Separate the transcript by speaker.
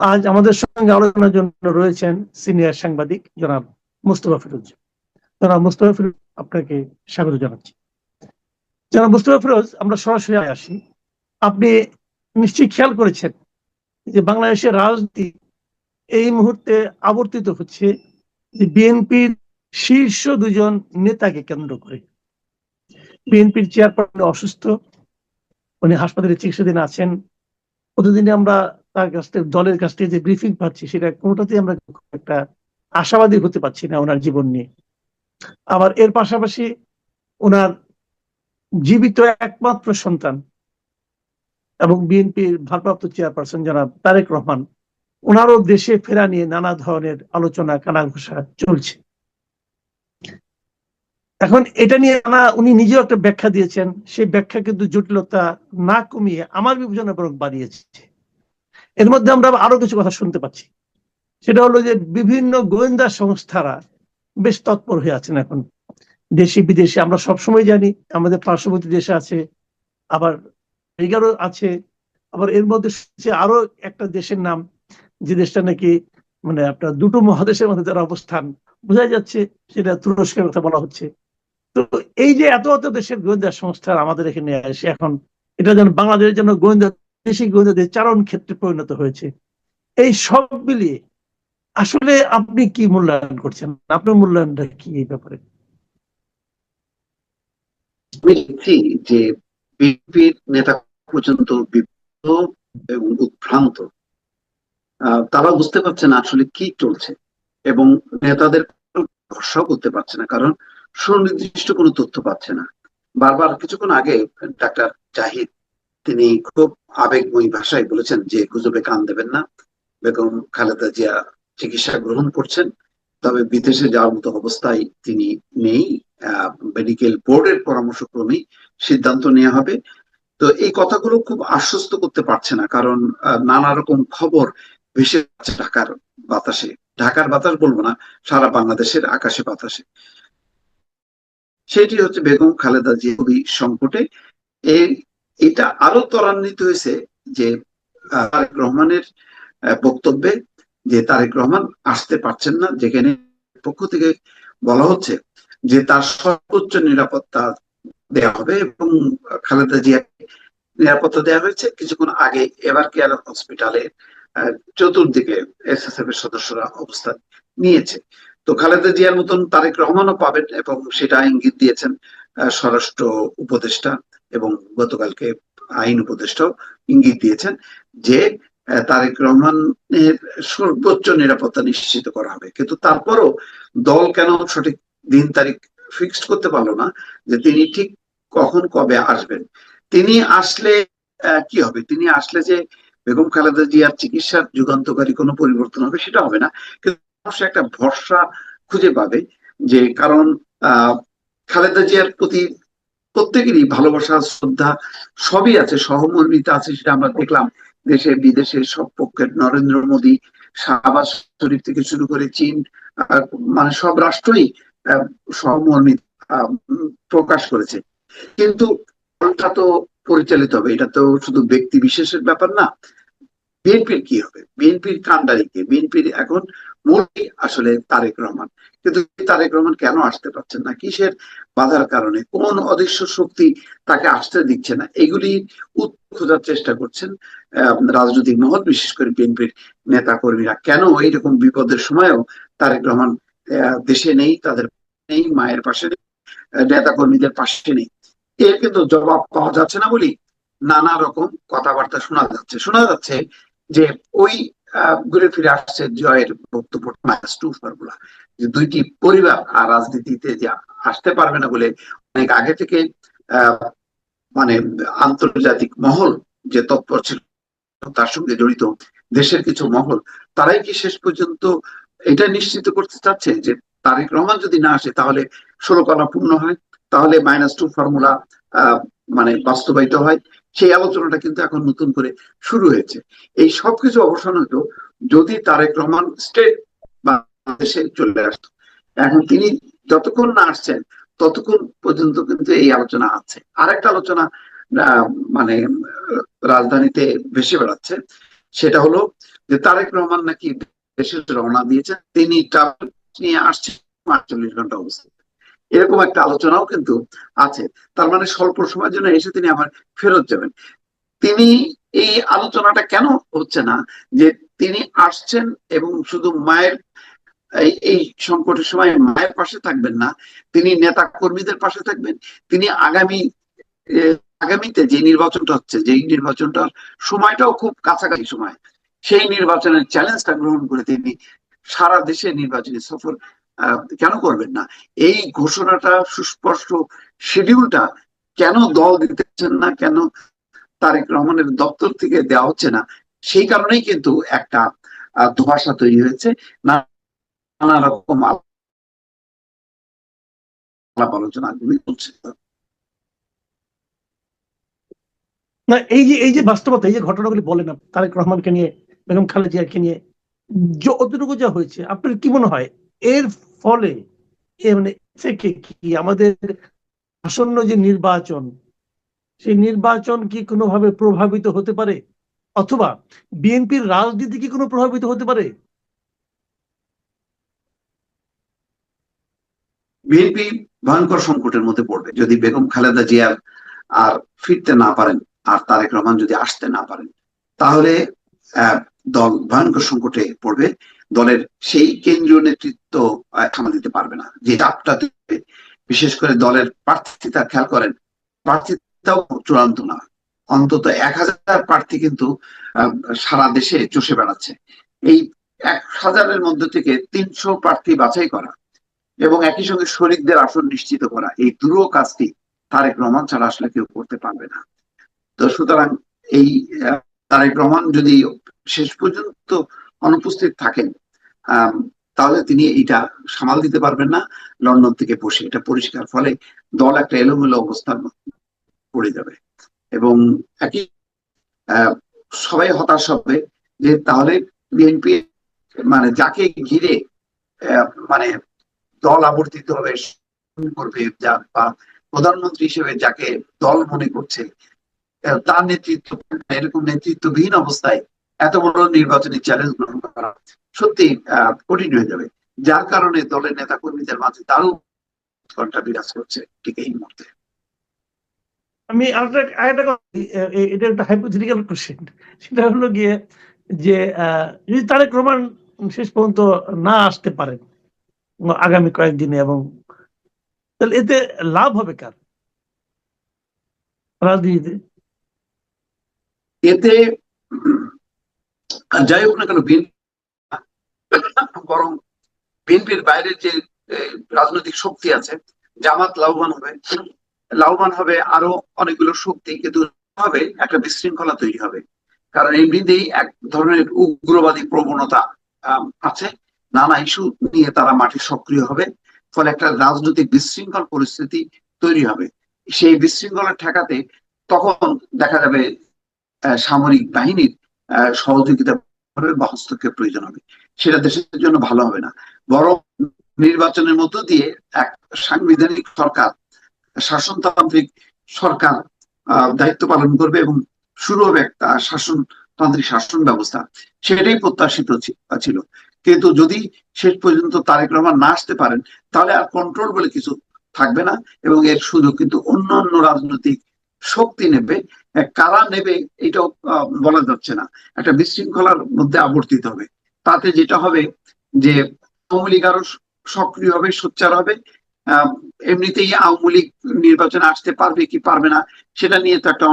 Speaker 1: আজ আমাদের সঙ্গে আলোচনার জন্য রয়েছেন সিনিয়র সাংবাদিক জনাব মুস্তফা ফিরোজ। জনাব মুস্তফা ফিরোজ, আপনাকে স্বাগত জানাচ্ছি। জনাব মুস্তফা ফিরোজ, আমরা সরাসরি আসি। আপনি নিশ্চয়ই খেয়াল করেছেন যে বাংলাদেশের রাজনীতি এই মুহূর্তে আবর্তিত হচ্ছে যে বিএনপির শীর্ষ দুজন নেতাকে কেন্দ্র করে। বিএনপির চেয়ারপারসন অসুস্থ, উনি হাসপাতালে চিকিৎসাধীন আছেন। প্রতিদিনে আমরা তার কাছ থেকে, দলের কাছ থেকে যে ব্রিফিং পাচ্ছি, সেটা কোনোটাতেই আমরা একটা আশাবাদী হতে পারছি না ওনার জীবন নিয়ে। আবার এর পাশাপাশি ওনার জীবিত একমাত্র সন্তান এবং বিএনপির ভারপ্রাপ্ত চেয়ারপারসন জনাব তারেক রহমান, ওনারও দেশে ফেরা নিয়ে নানা ধরনের আলোচনা, কানাঘোষা চলছে। এখন এটা নিয়ে না, উনি নিজেও একটা ব্যাখ্যা দিয়েছেন, সেই ব্যাখ্যা কিন্তু জটিলতা না কমিয়ে আমার বিবেচনা বরং বাড়িয়েছে। এর মধ্যে আমরা আরও কিছু কথা শুনতে পাচ্ছি। সেটা হলো যে বিভিন্ন গোয়েন্দা সংস্থারা বেশ তৎপর হয়ে আছেন এখন। দেশি, বিদেশে, আমরা সবসময় জানি, আমাদের পার্শ্ববর্তী দেশে আছে, আবার এগারো আছে, আবার এর মধ্যে আরও একটা দেশের নাম, যে দেশটা নাকি মানে আপনার দুটো মহাদেশের মধ্যে যারা অবস্থান, বোঝা যাচ্ছে সেটা তুরস্কের কথা বলা হচ্ছে। তো এই যে এত এত দেশের গোয়েন্দা সংস্থা আমাদের এখানে এসে এখন, এটা যেন বাংলাদেশের জন্য গোয়েন্দা দেশি গোয়েন্দাদের চারণ ক্ষেত্রে পরিণত হয়েছে। এই সব মিলিয়ে আসলে আপনি কি মূল্যায়ন করছেন? আপনার মূল্যায়নটা কি এই ব্যাপারে?
Speaker 2: যে বিএনপির নেতা পর্যন্ত এবং উদ্ভ্রান্ত তারা বুঝতে পারছে না আসলে কি চলছে এবং নেতাদের ভরসা করতে পারছে না, কারণ সুনির্দিষ্ট কোনো তথ্য পাচ্ছে না। বারবার কিছুক্ষণ আগে ডাক্তার জাহিদ তিনি খুব আবেগময়ী ভাষায় বলেছেন যে গুজবে কান দেবেন না। বেগম খালেদা জিয়া চিকিৎসা গ্রহণ করছেন, তবে বিদেশে যাওয়ার মতো অবস্থায় তিনি নেই। মেডিকেল বোর্ডের পরামর্শক্রমেই সিদ্ধান্ত নেওয়া হবে। তো এই কথাগুলো খুব আশ্বস্ত করতে পারছে না, কারণ নানা রকম খবর, ভেসে ঢাকার বাতাসে। ঢাকার বাতাস বলব না, সারা বাংলাদেশের আকাশে বাতাসে। সেটি হচ্ছে বেগম খালেদা জিয়া খুবই সংকটে। এই এটা আরও ত্বরান্বিত হয়েছে যে তারেক রহমানের বক্তব্যে যে তারেক রহমান আসতে পারছেন না, যেখানে পক্ষ থেকে বলা হচ্ছে যে তার সর্বোচ্চ নিরাপত্তা দেওয়া হবে এবং খালেদা জিয়া নিরাপত্তা দেওয়া হয়েছে। কিছুক্ষণ আগে এবার কেয়ার হসপিটালে চতুর্দিকে এস এস এসএসএফ এর সদস্যরা অবস্থান নিয়েছে। তো খালেদা জিয়ার মতন তারেক রহমানও পাবেন এবং সেটা ইঙ্গিত দিয়েছেন স্বরাষ্ট্র উপদেষ্টা এবং গতকালকে আইন উপদেষ্টাও ইঙ্গিত দিয়েছেন যে তারেক রহমানের সর্বোচ্চ নিরাপত্তা নিশ্চিত করা হবে। কিন্তু তারপরও দল কেন সঠিক দিন তারিখ ফিক্সড করতে পারল না যে তিনি ঠিক কখন কবে আসবেন? তিনি আসলে কি হবে? তিনি আসলে যে বেগম খালেদা জিয়ার চিকিৎসার যুগান্তকারী কোনো পরিবর্তন হবে সেটা হবে না। কিন্তু একটা ভরসা খুঁজে পাবে যে কারণ, আহ, খালেদা জিয়ার প্রতি প্রত্যেকেরই ভালোবাসা, শ্রদ্ধা সবই আছে, সহমর্মিতা আছে, সেটা আমরা দেখলাম দেশে, বিদেশে সব পক্ষের, নরেন্দ্র মোদী, শাহবাজ শরীফ থেকে শুরু করে চীন মানে সব রাষ্ট্রই সহমর্মিতা প্রকাশ করেছে। কিন্তু পরিচালিত হবে? এটা তো শুধু ব্যক্তি বিশেষের ব্যাপার না বিএনপির কি হবে? বিএনপির কান্ডারিকে বিএনপির এখন মূলই আসলে তারেক রহমান। কিন্তু তারেক রহমান কেন আসতে পারছেন না? কিসের বাধার কারণে? কোন অদৃশ্য শক্তি তাকে আসতে দিচ্ছে না? এগুলি খোঁজার চেষ্টা করছেন রাজনৈতিক মহল, বিশেষ করে বিএনপির নেতা কর্মীরা কেন এইরকম বিপদের সময়ও তারেক রহমান দেশে নেই, তাদের নেই, মায়ের পাশে নেই নেতা কর্মীদের পাশে নেই? এর কিন্তু জবাব পাওয়া যাচ্ছে না বলি নানা রকম কথাবার্তা শোনা যাচ্ছে। শোনা যাচ্ছে যে ওই ঘুরে ফিরে আসছে জয়ের বক্তব্য টু ফর্মুলা। যে দুইটি পরিবার আর রাজনীতিতে যে আসতে পারবে না বলে অনেক আগে থেকে মানে আন্তর্জাতিক মহল যে তৎপর ছিল তার সঙ্গে জড়িত দেশের কিছু মহল, তারাই কি শেষ পর্যন্ত এটা নিশ্চিত করতে চাচ্ছে যে তারেক রহমান যদি না আসে তাহলে ষোলো কলা পূর্ণ হয়, তাহলে মাইনাস টু ফর্মুলা মানে বাস্তবায়িত হয়। সেই আলোচনাটা কিন্তু এখন নতুন করে শুরু হয়েছে। এই সবকিছু অবসান হতো যদি তারেক রহমান স্টেট বাংলাদেশে চলে আসতো। এখন তিনি যতক্ষণ না আসছেন, ততক্ষণ পর্যন্ত কিন্তু এই আলোচনা আছে। আরেকটা আলোচনা মানে রাজধানীতে ভেসে বেড়াচ্ছে, সেটা হলো যে তারেক রহমান নাকি দেশে রওনা দিয়েছেন, তিনি ট্রাভেল নিয়ে আসছেন, আটচল্লিশ ঘণ্টা অবস্থা এরকম একটা আলোচনাও কিন্তু আছে। তার মানে স্বল্প সময়ের জন্য এসে তিনি আবার ফেরত যাবেন। তিনি এই আলোচনাটা কেন হচ্ছে না? যে তিনি আসছেন এবং শুধু মায়ের, এই সংকটের সময় মায়ের পাশে থাকবেন না, তিনি নেতা কর্মীদের পাশে থাকবেন। তিনি আগামী আগামীতে যে নির্বাচনটা হচ্ছে, যেই নির্বাচনটার সময়টাও খুব কাছাকাছি সময়, সেই নির্বাচনের চ্যালেঞ্জটা গ্রহণ করে তিনি সারা দেশে নির্বাচনী সফর কেন করবেন না? এই ঘোষণাটা, সুস্পষ্ট শিডিউলটা কেন দল দিতেছেন না, কেন তারেক রহমানের দপ্তর থেকে দেওয়া হচ্ছে না? সেই কারণেই কিন্তু একটা ধোঁয়াশা তৈরি হয়েছে। নানা রকম আলাপ আলোচনা চলছে।
Speaker 1: না, এই যে এই যে বাস্তবতা, এই যে ঘটনাগুলি বলেন তারেক রহমানকে নিয়ে, বেগম খালেদা জিয়াকে নিয়ে যতটুকু যা হয়েছে, আপনার কি মনে হয়? এর ফলে মানে থেকে কি আমাদের আসন্ন যে নির্বাচন, সেই নির্বাচন কি কোনোভাবে প্রভাবিত হতে পারে? অথবা বিএনপির রাজনীতি কি কোনো প্রভাবিত হতে পারে?
Speaker 2: বিএনপি ভয়ঙ্কর সংকটের মধ্যে পড়বে। যদি বেগম খালেদা জিয়া আর ফিরতে না পারেন, আর তারেক রহমান যদি আসতে না পারেন, তাহলে দল ভয়ঙ্কর সংকটে পড়বে। দলের সেই কেন্দ্রীয় নেতৃত্ব সামাল দিতে পারবে না। যে চাপটাতে বিশেষ করে দলের প্রার্থিতা খেয়াল করেন প্রার্থিতাও চূড়ান্ত না। অন্তত এক হাজার প্রার্থী কিন্তু সারা দেশে চষে বেড়াচ্ছে। এই এক হাজারের মধ্যে থেকে তিনশো প্রার্থী বাছাই করা এবং একই সঙ্গে শরিকদের আসন নিশ্চিত করা, এই দুটো কাজটি তারেক রহমান ছাড়া আসলে কেউ করতে পারবে না। তো সুতরাং এই তারেক রহমান যদি শেষ পর্যন্ত অনুপস্থিত থাকেন তাহলে তিনি এটা সামাল দিতে পারবেন না, লন্ডন থেকে বসে। এটা পরিষ্কার, ফলে দল একটা এলোমেলো অবস্থান পড়ে যাবে। এবং একই সবাই হতাশ হবে যে তাহলে বিএনপি মানে যাকে ঘিরে মানে দল আবর্তিত হবে করবে যা, বা প্রধানমন্ত্রী হিসেবে যাকে দল মনে করছে তার নেতৃত্ব, এরকম নেতৃত্ববিহীন অবস্থায় এত বড় নির্বাচনী চ্যালেঞ্জ গ্রহণ করা সত্যি কঠিন হয়ে যাবে। যার কারণে দলের নেতা কর্মীদের মাঝে তারও উৎকণ্ঠা বিরাজ করছে ঠিক এই মুহূর্তে।
Speaker 1: আমি আরেকটা এটা একটা হাইপোথেটিক্যাল কোশ্চেন সেটা হলো গিয়ে যে যদি তারেক রহমান শেষ পর্যন্ত না আসতে পারেন আগামী কয়েকদিনে এবং তাহলে এতে লাভ হবে কার? রাজনীতিতে?
Speaker 2: এতে যাই হোক না কেন বরং বিএনপির বাইরের যে রাজনৈতিক শক্তি আছে, জামাত লাভবান হবে। লাভবান হবে আরও অনেকগুলো শক্তি, কিন্তু হবে একটা বিশৃঙ্খলা তৈরি হবে। কারণ এমনিতেই এক ধরনের উগ্রবাদী প্রবণতা আছে। নানা ইস্যু নিয়ে তারা মাঠে সক্রিয় হবে, ফলে একটা রাজনৈতিক বিশৃঙ্খল পরিস্থিতি তৈরি হবে। সেই বিশৃঙ্খলা ঠেকাতে তখন দেখা যাবে সামরিক বাহিনীর সহযোগিতা বা হস্তক্ষেপ প্রয়োজন হবে। সেটা দেশের জন্য ভালো হবে না। বরং নির্বাচনের মধ্য দিয়ে এক সাংবিধানিক সরকার, শাসনতান্ত্রিক সরকার দায়িত্ব পালন করবে এবং শুরু হবে একটা শাসনতান্ত্রিক শাসন ব্যবস্থা। সেটাই প্রত্যাশিত ছিল। কিন্তু যদি শেষ পর্যন্ত তারেক রহমান না আসতে পারেন, তাহলে আর কন্ট্রোল বলে কিছু থাকবে না এবং এর সুযোগ কিন্তু অন্য অন্য রাজনৈতিক শক্তি নেবে কারা নেবে, এটাও বলা যাচ্ছে না। একটা বিশৃঙ্খলার মধ্যে আবর্তিত হবে। তাতে যেটা হবে যে, আওয়ামী লীগ আরও সক্রিয় হবে, সোচ্চার হবে। এমনিতেই আওয়ামী লীগ নির্বাচনে আসতে পারবে কি পারবে না, সেটা নিয়ে তো একটা